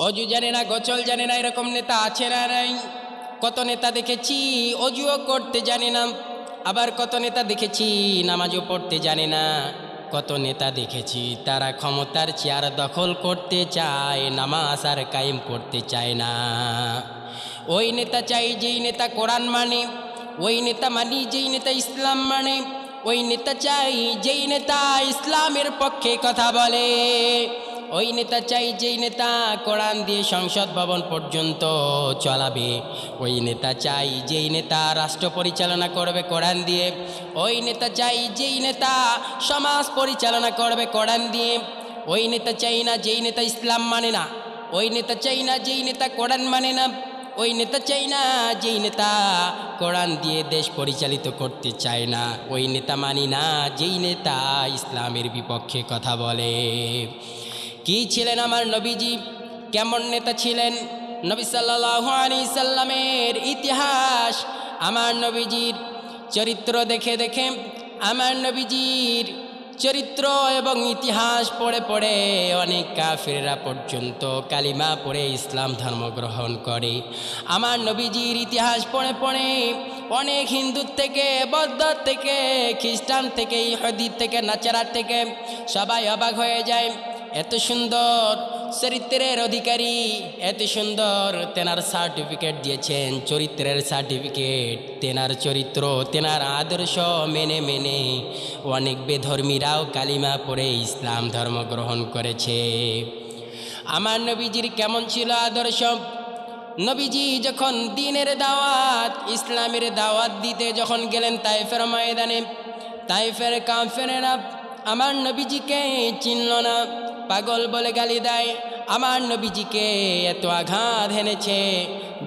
অজু জানে না, গোচল জানে না, এরকম নেতা আছে না নাই? কত নেতা দেখেছি, অজুও করতে জানে না। আবার কত নেতা দেখেছি, নামাজও পড়তে জানে না। কত নেতা দেখেছি, তারা ক্ষমতার চেয়ার দখল করতে চায়, নামাজ আর কায়েম করতে চায় না। ওই নেতা চাই, যেই নেতা কোরআন মানে। ওই নেতা মানি, যেই নেতা ইসলাম মানে। ওই নেতা চাই, যেই নেতা ইসলামের পক্ষে কথা বলে। ওই নেতা চাই যেই নেতা কোরআন দিয়ে সংসদ ভবন পর্যন্ত চলাবে। ওই নেতা চাই যেই নেতা রাষ্ট্র পরিচালনা করবে কোরআন দিয়ে। ওই নেতা চাই যেই নেতা সমাজ পরিচালনা করবে কোরআন দিয়ে। ওই নেতা চাই না যেই নেতা ইসলাম মানে না। ওই নেতা চাই না যেই নেতা কোরআন মানে না। ওই নেতা চাই না যেই নেতা কোরআন দিয়ে দেশ পরিচালিত করতে চায় না। ওই নেতা মানি না যেই নেতা ইসলামের বিপক্ষে কথা বলে। কি ছিলেন আমার নবীজি? কেমন নেতা ছিলেন? নবী সাল্লাহ সাল্লামের ইতিহাস, আমার নবীজির চরিত্র দেখে দেখে, আমার নবীজির চরিত্র এবং ইতিহাস পড়ে পড়ে অনেক কাফেররা পর্যন্ত কালিমা পড়ে ইসলাম ধর্ম গ্রহণ করে। আমার নবীজির ইতিহাস পড়ে পড়ে অনেক হিন্দুর থেকে বৌদ্ধ থেকে, খ্রিস্টান থেকে ইহুদি থেকে, নাচারার থেকে সবাই অবাক হয়ে যায়। এত সুন্দর চরিত্রের অধিকারী, এত সুন্দর তেনার সার্টিফিকেট দিয়েছেন, চরিত্রের সার্টিফিকেট তেনার চরিত্র, তেনার আদর্শ মেনে মেনে অনেক বেধর্মীরাও কালিমা পড়ে ইসলাম ধর্ম গ্রহণ করেছে। আমার নবীজির কেমন ছিল আদর্শ? নবীজি যখন দিনের দাওয়াত, ইসলামের দাওয়াত দিতে যখন গেলেন তাইফের ময়দানে, তাইফের কাফেরেরা আমার নবীজিকে চিনল না। পাগল বলে গালি দেয়। আমার নবীজিকে এত আঘাত হেনেছে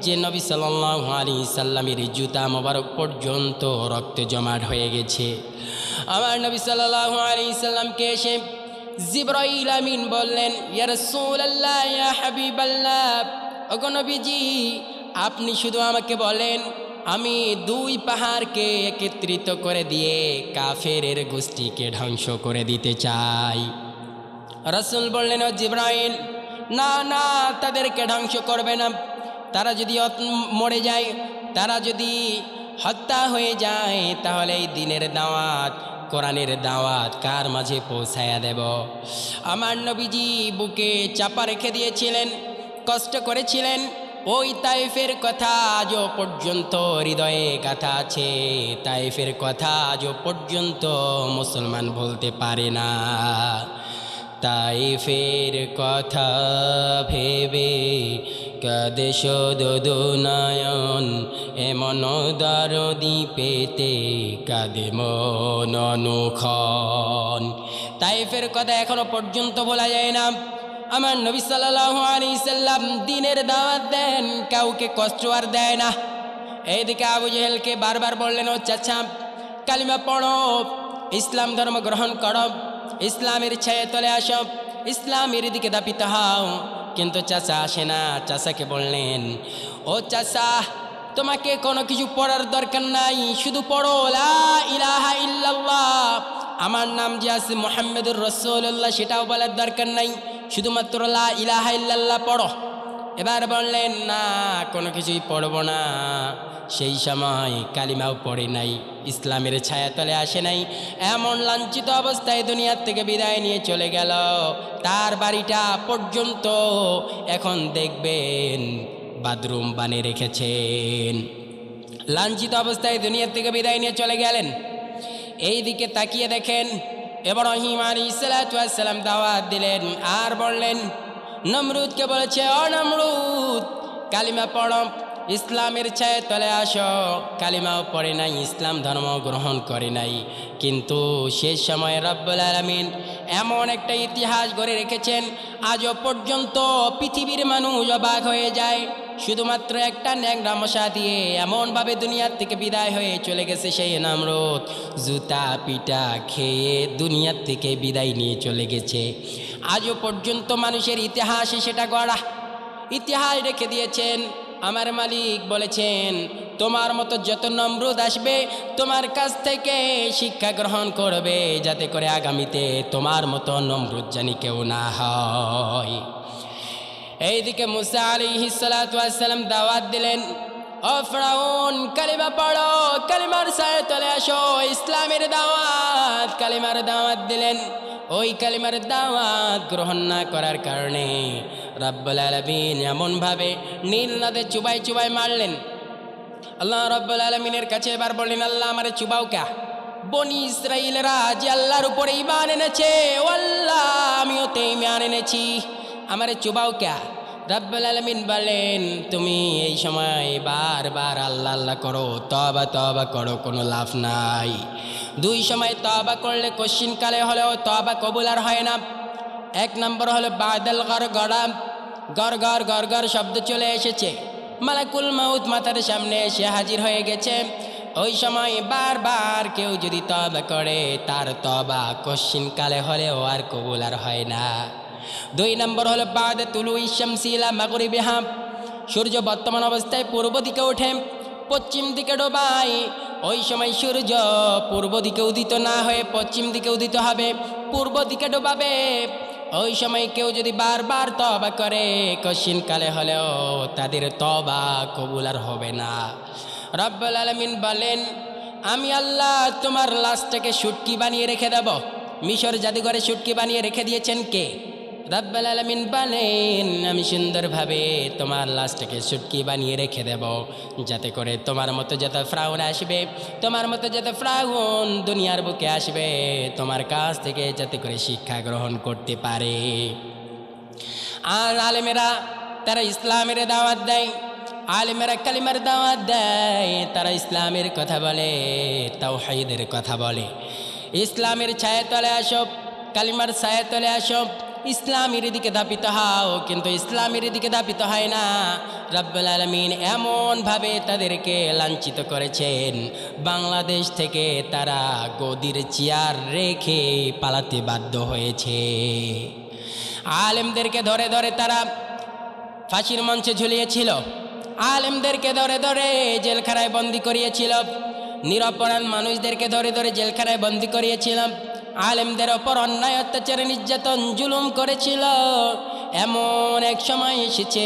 যে নবী সাল্লাহ আলী সাল্লামের জুতা মোবারক পর্যন্ত রক্ত জমাট হয়ে গেছে। আমার নবী সাল্লাহ আলী সাল্লামকে এসে জিব্রাইল আমিন বললেন নবীজি, আপনি শুধু আমাকে বলেন, আমি দুই পাহাড়কে একত্রিত করে দিয়ে কাফেরের গোষ্ঠীকে ধ্বংস করে দিতে চাই। রসুল বললেন জিব্রাইল, না না, তাদেরকে ধ্বংস করবে না। তারা যদি মরে যায়, তারা যদি হত্যা হয়ে যায়, তাহলে এই দিনের দাওয়াত, কোরআনের দাওয়াত কার মাঝে পৌঁছায়া দেব? আমার নবীজি বুকে চাপা রেখে দিয়েছিলেন, কষ্ট করেছিলেন। ওই তাইফের কথা আজও পর্যন্ত হৃদয়ে গাথা আছে। তাইফের কথা আজও পর্যন্ত মুসলমান বলতে পারে না। তাইফের কথা ভেবে কাদে শোধ নয়ন এমন দরদি পেতে কাদে মন অনুখন তাইফের কথা এখনও পর্যন্ত বলা যায় না। আমার নবী সাল্লাম দিনের দাওয়াত দেন, কাউকে কষ্ট আর দেয় না। এইদিকে আবু জেহেলকে বারবার বললেন, ও চাচা, কালিমা পড়ো, ইসলাম ধর্ম গ্রহণ করো। ইসলামের ছায়ে তলে আসো, ইসলামের দিকে দাপিত হও। কিন্তু চাচা আসে না, চাচাকে বললেন, ও চাচা, তোমাকে কোনো কিছু পড়ার দরকার নাই, শুধু পড়ো, লা আমার নাম যে আছে মোহাম্মদুর রসুল্লাহ সেটাও বলার দরকার নাই। শুধুমাত্র লা ইলাহা ইল্লাল্লাহ পড়ো। এবার বললেন, না, কোনো কিছুই পড়ব না। সেই সময় কালিমাও পড়ে নাই, ইসলামের ছায়াতলে আসে নাই। এমন লাঞ্ছিত অবস্থায় দুনিয়ার থেকে বিদায় নিয়ে চলে গেল। তার বাড়িটা পর্যন্ত এখন দেখবেন বাথরুম বানিয়ে রেখেছেন। লাঞ্ছিত অবস্থায় দুনিয়ার থেকে বিদায় নিয়ে চলে গেলেন। এই দিকে তাকিয়ে দেখেন এব্রাহিম আলী সালাম দাওয়াত দিলেন আর বললেন নমরুদকে বলেছে অনমরুদ নমরুদ কালিমা পড়ম ইসলামের ছায় তলে আস কালিমাও পড়ে নাই ইসলাম ধর্ম গ্রহণ করে নাই কিন্তু শেষ সময় রব্বুল আলমিন এমন একটা ইতিহাস গড়ে রেখেছেন আজও পর্যন্ত পৃথিবীর মানুষ অবাক হয়ে যায় শুধুমাত্র একটা ন্যাংরা মশা দিয়ে এমনভাবে দুনিয়ার থেকে বিদায় হয়ে চলে গেছে সেই নামরত জুতা পিটা খেয়ে দুনিয়ার থেকে বিদায় নিয়ে চলে গেছে। আজও পর্যন্ত মানুষের ইতিহাসে সেটা গড়া। ইতিহাস রেখে দিয়েছেন। আমার মালিক বলেছেন, তোমার মতো যত নমরুদ আসবে, তোমার কাছ থেকে শিক্ষা গ্রহণ করবে। যাতে করে আগামীতে তোমার মতো নমরুদ জানি কেউ না হয়। এইদিকে মুসা আলী হিসালাম দাওয়াত দিলেন অফরাউন ফ্রাউন, কালিমা পড়ো, কালিমার সায় তলে আসো, ইসলামের দাওয়াত। কালিমার দাওয়াত দিলেন। ওই কালিমার দাওয়াত গ্রহণ না করার কারণে রব্বুল আলমিন এমনভাবে নীল নদে চুবাই চুবাই মারলেন। আল্লাহ রব্বুল আলমিনের কাছে এবার বললেন, আল্লাহ আমারে চুবাও কা? বনি ইসরাইলেরা যে আল্লাহর উপরে ইমান এনেছে, ও আল্লাহ আমিও তো ইমান এনেছি। আমারে চুবাও কা? রব্বুল আলমিন বলেন, তুমি এই সময় বারবার আল্লাহ আল্লাহ করো তবা তবা করো, কোনো লাভ নাই। দুই সময় তবা করলে কালে হলেও তবা কবুল আর হয় না। এক নম্বর হলো বাদল গড় গড়া। গড় গড় গড় গড় শব্দ চলে এসেছে। মালাকুল মাউত মাথার সামনে এসে হাজির হয়ে গেছে। ওই সময় বারবার কেউ যদি তবা করে, তার তবা কালে হলেও আর কবুল আর হয় না। দুই নম্বর হলো বাদ তুলু ইশামসিলা মাগুরি বেহাম সূর্য বর্তমান অবস্থায় পূর্ব দিকে ওঠে, পশ্চিম দিকে ডোবাই ওই সময় সূর্য পূর্ব দিকে উদিত না হয়ে পশ্চিম দিকে উদিত হবে, পূর্ব দিকে ডোবাবে। ওই সময় কেউ যদি বারবার তবা করে কশিন কালে হলেও তাদের তবা কবুল আর হবে না। রব্বুল আলমিন বলেন, আমি আল্লাহ তোমার লাশটাকে সুটকি বানিয়ে রেখে দেব। মিশর জাদুঘরে সুটকি বানিয়ে রেখে দিয়েছেন কে? রব্বাল আলমিন বলেন, আমি সুন্দরভাবে তোমার লাশটাকে সুটকি বানিয়ে রেখে দেব, যাতে করে তোমার মতো যত ফ্রাউন আসবে, তোমার মতো যত ফ্রাউন দুনিয়ার বুকে আসবে, তোমার কাছ থেকে যাতে করে শিক্ষা গ্রহণ করতে পারে। আর আলেমেরা তারা ইসলামের দাওয়াত দেয়, আলেমেরা কালিমার দাওয়াত দেয়, তারা ইসলামের কথা বলে তাও হাইদের কথা বলে। ইসলামের ছায়া তলে আসব কালিমার ছায়া তলে আসব ইসলামের দিকে ধাপিত হও, কিন্তু ইসলামের দিকে ধাপিত হয় না। রব্বুল আলমিন এমনভাবে তাদেরকে লাঞ্ছিত করেছেন। বাংলাদেশ থেকে তারা গদির চেয়ার রেখে পালাতে বাধ্য হয়েছে। আলেমদেরকে ধরে ধরে তারা ফাঁসির মঞ্চে ঝুলিয়েছিল। আলেমদেরকে ধরে ধরে জেলখানায় বন্দি করিয়েছিল। নিরপরাধ মানুষদেরকে ধরে ধরে জেলখানায় বন্দি করিয়েছিলাম আলেমদের ওপর অন্যায় অত্যাচার নির্যাতন জুলুম করেছিল। এমন এক সময় এসেছে,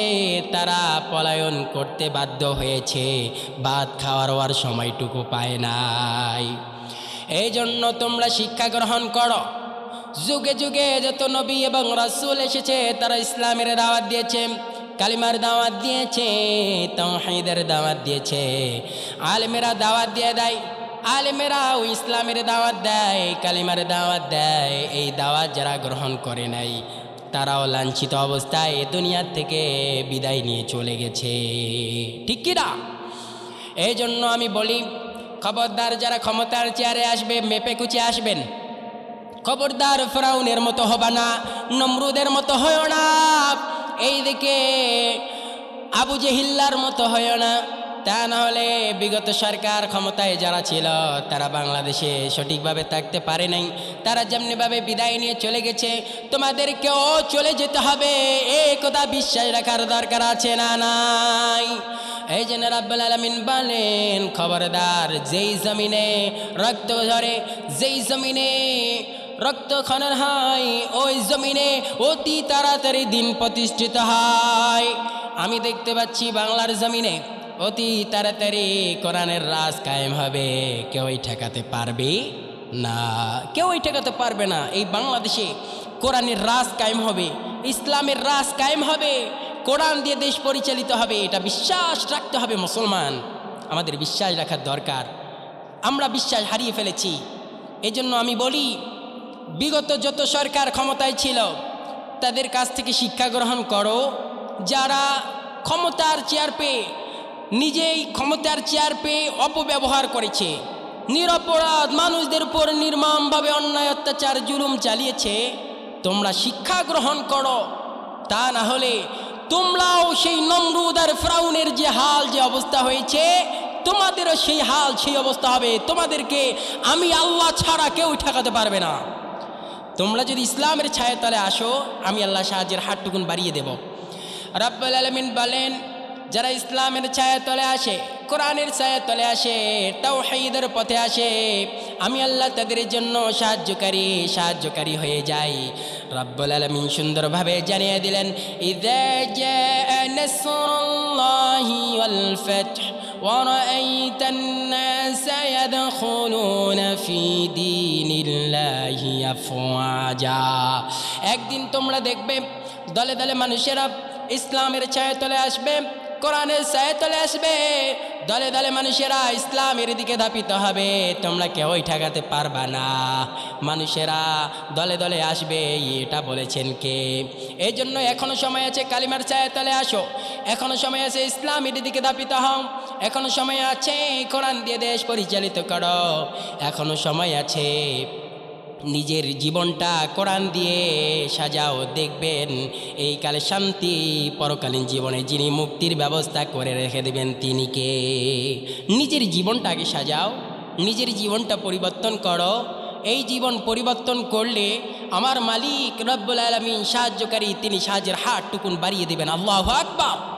তারা পলায়ন করতে বাধ্য হয়েছে। ভাত খাওয়ার আর সময়টুকু পায় নাই। এই জন্য তোমরা শিক্ষা গ্রহণ করো। যুগে যুগে যত নবী এবং রাসূল এসেছে, তারা ইসলামের দাওয়াত দিয়েছে, কালিমার দাওয়াত দিয়েছে তাওহীদের দাওয়াত দিয়েছে। আলেমেরা দাওয়াত দিয়ে দেয় আলেমেরাও ইসলামের দাওয়াত দেয়, কালিমার দাওয়াত দেয়, এই দাওয়াত যারা গ্রহণ করে নাই, তারাও লাঞ্ছিত অবস্থায় দুনিয়ার থেকে বিদায় নিয়ে চলে গেছে। ঠিক কিনা এই জন্য আমি বলি, খবরদার যারা ক্ষমতার চেয়ারে আসবে, মেপে কুচে আসবেন। খবরদার ফ্রাউনের মতো হবা না, নমরুদের মতো হয় না, এইদিকে আবু জেহিল্লার মতো হয় না। তা না হলে বিগত সরকার ক্ষমতায় যারা ছিল, তারা বাংলাদেশে সঠিকভাবে থাকতে পারে নাই। তারা যেমনিভাবে বিদায় নিয়ে চলে গেছে, তোমাদেরকেও চলে যেতে হবে। এই কথা বিশ্বাস রাখার দরকার আছে না নাই? এই জন্য রাব্বুল আলামিন বলেন, খবরদার, যেই জমিনে রক্ত ঝরে, যেই জমিনে রক্ত খনন হয়, ওই জমিনে অতি তাড়াতাড়ি দিন প্রতিষ্ঠিত হয়। আমি দেখতে পাচ্ছি বাংলার জমিনে অতি তাড়াতাড়ি কোরআনের রাজ কায়েম হবে। কেউই ঠেকাতে পারবে না। কেউই ঠেকাতে পারবে না। এই বাংলাদেশে কোরআনের রাজ কায়েম হবে, ইসলামের রাজ কায়েম হবে, কোরআন দিয়ে দেশ পরিচালিত হবে, এটা বিশ্বাস রাখতে হবে মুসলমান। আমাদের বিশ্বাস রাখার দরকার। আমরা বিশ্বাস হারিয়ে ফেলেছি। এজন্য আমি বলি, বিগত যত সরকার ক্ষমতায় ছিল, তাদের কাছ থেকে শিক্ষা গ্রহণ করো। যারা ক্ষমতার চেয়ার পেয়ে নিজেই ক্ষমতার চেয়ার পেয়ে অপব্যবহার করেছে। নিরপরাধ মানুষদের উপর নির্মমভাবে অন্যায় অত্যাচার, জুলুম চালিয়েছে। তোমরা শিক্ষা গ্রহণ করো, তা না হলে তোমরাও সেই নমরুদ আর ফ্রাউনের যে হাল, যে অবস্থা হয়েছে, তোমাদেরও সেই হাল, সেই অবস্থা হবে। তোমাদেরকে আমি আল্লাহ ছাড়া কেউ ঠেকাতে পারবে না। তোমরা যদি ইসলামের ছায়া তলে আসো, আমি আল্লাহ সাহায্যের হাতটুকুন বাড়িয়ে দেব। রাব্বুল আলমিন বলেন যারা ইসলামের ছায়া তলে আসে কোরআনের ছায়া তলে আসে তাও হাইদের পথে আসে আমি আল্লাহ তাদের জন্য সাহায্যকারী সাহায্যকারী হয়ে যাই রব্বুল আলমিন সুন্দরভাবে জানিয়ে দিলেন ইদা জাআ নাসরুল্লাহি ওয়াল ফাতহ ورأيت الناس يدخلون في دين الله أفواجا একদিন তোমরা দেখবে দলে দলে মানুষেরা ইসলামের ছায়া তলে আসবে কোরআনের ছায়া তলে আসবে। দলে দলে মানুষেরা ইসলামের দিকে ধাপিত হবে। তোমরা কেউই ঠেকাতে পারবা না। মানুষেরা দলে দলে আসবে, এটা বলেছেন কে? এই জন্য এখনও সময় আছে কালিমার ছায়া তলে আসো। এখনও সময় আছে ইসলামের দিকে ধাপিত হও। এখনও সময় আছে কোরআন দিয়ে দেশ পরিচালিত করো। এখনও সময় আছে নিজের জীবনটা কোরআন দিয়ে সাজাও, দেখবেন এই কালে শান্তি, পরকালীন জীবনে যিনি মুক্তির ব্যবস্থা করে রেখে দেবেন তিনি কে? নিজের জীবনটাকে সাজাও, নিজের জীবনটা পরিবর্তন করো। এই জীবন পরিবর্তন করলে আমার মালিক রব্বুল আলমিন সাহায্যকারী তিনি সাহায্যের হাত টুকুন বাড়িয়ে দেবেন। আল্লাহ আকবার।